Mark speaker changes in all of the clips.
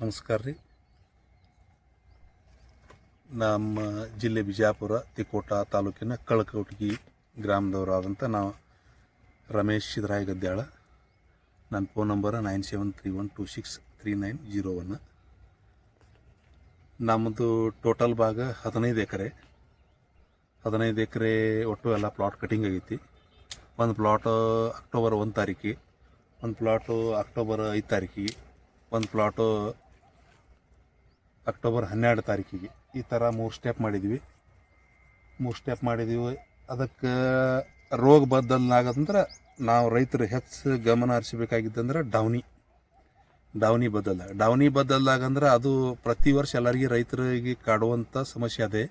Speaker 1: ನಮಸ್ಕಾರ ರೀ. ನಮ್ಮ ಜಿಲ್ಲೆ ಬಿಜಾಪುರ, ತಿಕೋಟ ತಾಲೂಕಿನ ಕಳಕೌಟಗಿ ಗ್ರಾಮದವರಾದಂಥ ನಾವು ರಮೇಶ್ ಸಿದ್ರಾಯ ಗದ್ದಾಳ ನನ್ನ phone number nine seven three one two six three nine zero one ನಮ್ಮದು ಟೋಟಲ್ ಭಾಗ ಹದಿನೈದು ಎಕರೆ. ಹದಿನೈದು ಎಕರೆ ಒಟ್ಟು ಎಲ್ಲ ಪ್ಲಾಟ್ ಕಟಿಂಗ್ ಆಗೈತಿ. ಒಂದು ಪ್ಲಾಟ್ ಅಕ್ಟೋಬರ್ ಒಂದು ತಾರೀಕಿಗೆ ಒಂದು ಪ್ಲಾಟು ಅಕ್ಟೋಬರ್ ಐದು ತಾರೀಕಿಗೆ ಒಂದು ಪ್ಲಾಟು ಅಕ್ಟೋಬರ್ ಹನ್ನೆರಡು ತಾರೀಕಿಗೆ. ಈ ಥರ ಮೂರು ಸ್ಟೆಪ್ ಮಾಡಿದ್ವಿ. ಮೂರು ಸ್ಟೆಪ್ ಮಾಡಿದ್ದೀವಿ ಅದಕ್ಕೆ ರೋಗ ಬದ್ದಲಾಗದಂದ್ರೆ ನಾವು ರೈತರು ಹೆಚ್ಚು ಗಮನ ಹರಿಸಬೇಕಾಗಿದ್ದಂದ್ರೆ ಡೌನಿ ಡೌನಿ ಬದಲ. ಡೌನಿ ಬದಲಾಗಂದ್ರೆ ಅದು ಪ್ರತಿ ವರ್ಷ ಎಲ್ಲರಿಗೆ ರೈತರಿಗೆ ಕಾಡುವಂಥ ಸಮಸ್ಯೆ ಅದೇ.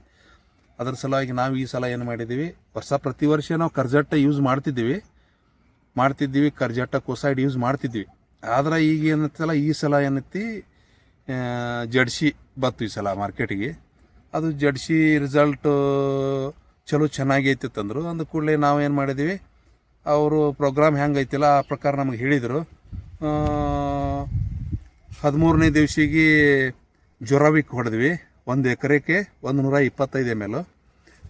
Speaker 1: ಅದ್ರ ಸಲುವಾಗಿ ನಾವು ಈ ಸಲ ಏನು ಮಾಡಿದ್ದೀವಿ? ವರ್ಷ ಪ್ರತಿ ವರ್ಷ ನಾವು ಕರ್ಜಟ್ಟ ಯೂಸ್ ಮಾಡ್ತಿದ್ದೀವಿ. ಮಾಡ್ತಿದ್ದೀವಿ, ಕರ್ಜಟ್ಟ, ಕೋಸೈಡ್ ಯೂಸ್ ಮಾಡ್ತಿದ್ವಿ ಆದ್ರೆ ಈಗ ಏನತ್ತಲ್ಲ ಈ ಸಲ ಏನೈತಿ? ಜಡ್ಸಿ ಬತ್ತು ಈ ಸಲ ಮಾರ್ಕೆಟಿಗೆ. ಅದು ಜಡ್ಸಿ ರಿಸಲ್ಟು ಚಲೋ ಚೆನ್ನಾಗೈತಿ ತಂದರು. ಅಂದ ಕೂಡಲೇ ನಾವು ಏನು ಮಾಡಿದ್ದೀವಿ ಅವರು ಪ್ರೋಗ್ರಾಮ್ ಹೆಂಗೈತಿಲ್ಲ, ಆ ಪ್ರಕಾರ ನಮಗೆ ಹೇಳಿದರು. ಹದಿಮೂರನೇ ದಿವಸಿಗೆ ಜ್ವರವಿಕ್ ಹೊಡೆದ್ವಿ. ಒಂದು ಎಕರೆಗೆ ಒಂದು ನೂರ ಇಪ್ಪತ್ತೈದು ಎಂ ಎಲ್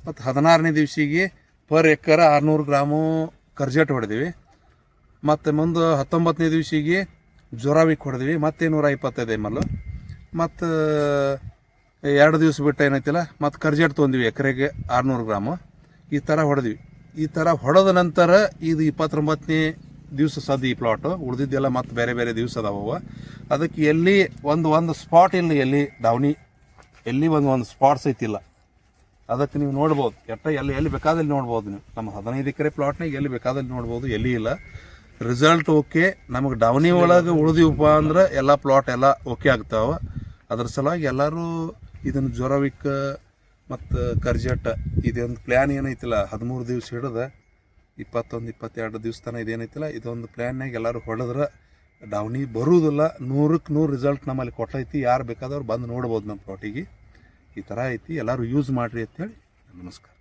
Speaker 1: ಮತ್ತು ಹದಿನಾರನೇ ದಿವಸಿಗೆ ಪರ್ ಎಕರೆ ಆರುನೂರು ಗ್ರಾಮು ಕರ್ಜಟ್ ಹೊಡೆದ್ವಿ. ಮತ್ತು ಮುಂದೆ ಹತ್ತೊಂಬತ್ತನೇ ದಿವಸಿಗೆ ಜ್ವರವಿಕ್ ಹೊಡೆದ್ವಿ. ಮತ್ತೆ ನೂರ ಇಪ್ಪತ್ತೈದು ಎಂ ಎಲ್ ಮತ್ತು ಎರಡು ದಿವಸ ಬಿಟ್ಟು ಏನೈತಿಲ್ಲ, ಮತ್ತು ಕರ್ಜೆಟ್ ತೊಗೊಂಡ್ವಿ ಎಕರೆಗೆ ಆರುನೂರು ಗ್ರಾಮು. ಈ ಥರ ಹೊಡೆದ್ವಿ. ಈ ಥರ ಹೊಡೆದ ನಂತರ ಇದು ಇಪ್ಪತ್ತೊಂಬತ್ತನೇ ದಿವಸ ಸದ್ದು ಈ ಪ್ಲಾಟು ಉಳಿದಿದ್ದೆಲ್ಲ ಮತ್ತು ಬೇರೆ ಬೇರೆ ದಿವಸ ಅದಾವ ಅದಕ್ಕೆ ಎಲ್ಲಿ ಒಂದು ಒಂದು ಸ್ಪಾಟ್ ಇಲ್ಲ, ಎಲ್ಲಿ ಡೌನಿ ಎಲ್ಲಿ ಒಂದು ಒಂದು ಸ್ಪಾಟ್ಸ್ ಐತಿಲ್ಲ. ಅದಕ್ಕೆ ನೀವು ನೋಡ್ಬೋದು. ಎಟ್ಟ ಎಲ್ಲಿ ಎಲ್ಲಿ ಬೇಕಾದಲ್ಲಿ ನೋಡ್ಬೋದು ನೀವು. ನಮ್ಮ ಹದಿನೈದು ಎಕರೆ ಪ್ಲಾಟ್ನಾಗ ಎಲ್ಲಿ ಬೇಕಾದಲ್ಲಿ ನೋಡ್ಬೋದು, ಎಲ್ಲಿ ಇಲ್ಲ. ರಿಸಲ್ಟ್ ಓಕೆ ನಮಗೆ ಡೌನಿ ಒಳಗೆ ಉಳಿದಿವಪ್ಪ ಅಂದ್ರೆ ಎಲ್ಲ ಪ್ಲಾಟ್ ಎಲ್ಲ ಓಕೆ ಆಗ್ತಾವ. ಅದ್ರ ಸಲುವಾಗಿ ಎಲ್ಲರೂ ಇದನ್ನು ಜ್ವರವಿಕ್ಕ ಮತ್ತು ಕರ್ಜಟ್ಟ ಇದೊಂದು ಪ್ಲ್ಯಾನ್ ಏನೈತಿಲ್ಲ, ಹದಿಮೂರು ದಿವಸ ಹಿಡಿದ ಇಪ್ಪತ್ತೊಂದು, ಇಪ್ಪತ್ತೆರಡು ದಿವಸ ತನಕ ಇದೇನೈತಿಲ್ಲ, ಇದೊಂದು ಪ್ಲ್ಯಾನ್ನಾಗ ಎಲ್ಲರೂ ಹೊಡೆದ್ರೆ ಡೌನಿ ಬರುವುದಿಲ್ಲ ನೂರಕ್ಕೆ ನೂರು ರಿಸಲ್ಟ್ ನಮ್ಮಲ್ಲಿ ಕೊಟ್ಟೈತಿ, ಯಾರು ಬೇಕಾದವ್ರು ಬಂದು ನೋಡ್ಬೋದು ನಮ್ಮ ಪ್ಲಾಟಿಗೆ ಈ ಥರ ಐತಿ, ಎಲ್ಲರೂ ಯೂಸ್ ಮಾಡಿರಿ ಅಂತೇಳಿ ನಮಸ್ಕಾರ.